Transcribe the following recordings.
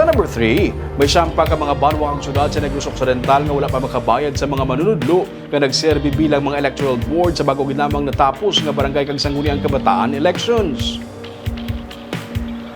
number 3, may siyampa ka mga banwang syudad sa Negros Occidental nga wala pa makabayad sa mga manunudlo nga nagserbi bilang mga electoral board sa bago ginamang natapos nga barangay kag sangguniang kabataan elections.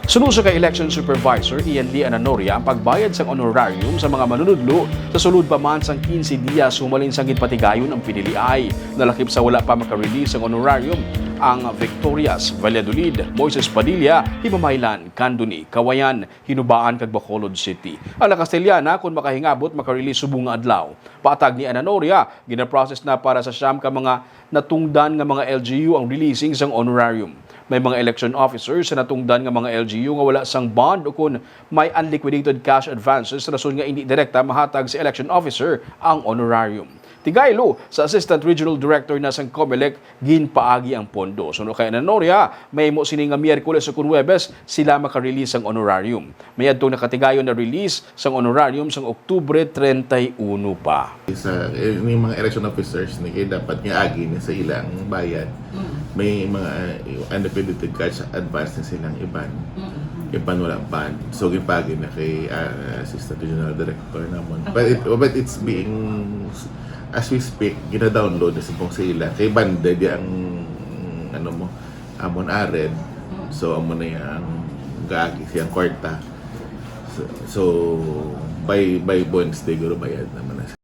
Sunod sa kay Election Supervisor Ian Lee Ananoria ang pagbayad sa honorarium sa mga manunudlo sa sulod pa man sang 15 dias sumalin sang gitpatigayon ang piniliay. Nalakip sa wala pa makarelease ang honorarium ang Victorias, Valladolid, Moises Padilla, Himamaylan, Candoni, Kawayan, Hinubaan kag Bacolod City. Ang Castellana kung makahingabot makarelease subong adlaw. Patag ni Ananoria, gina-process na para sa siyam ka mga natungdan nga mga LGU ang releasing sang honorarium. May mga election officers sa natungdan nga mga LGU nga wala sang bond o kung may unliquidated cash advances rason nga hindi direkta mahatag sa election officer ang honorarium. Tigaylo sa Assistant Regional Director na sang COMELEC ginpaagi ang pondo. Suno kay Nanoria, may mo sini nga Miyerkules o Kunwebes sila makarelease ang honorarium. May adtong nakatigayon na release sang honorarium sang Oktubre 31 pa. sa eh, yung mga election officers ni kay dapat nga agi ni sa ilang bayan may mga uh, unliquidated cash advance na silang iban iban wala pa so gipagi na kay uh, assistant regional director namon but it, but it's being as we speak gina-download na subong sa ila kay banda di ang ano mo amon ared. So amo na yang gaagi siyang kwarta. So, so by by Wednesday guro bayad naman na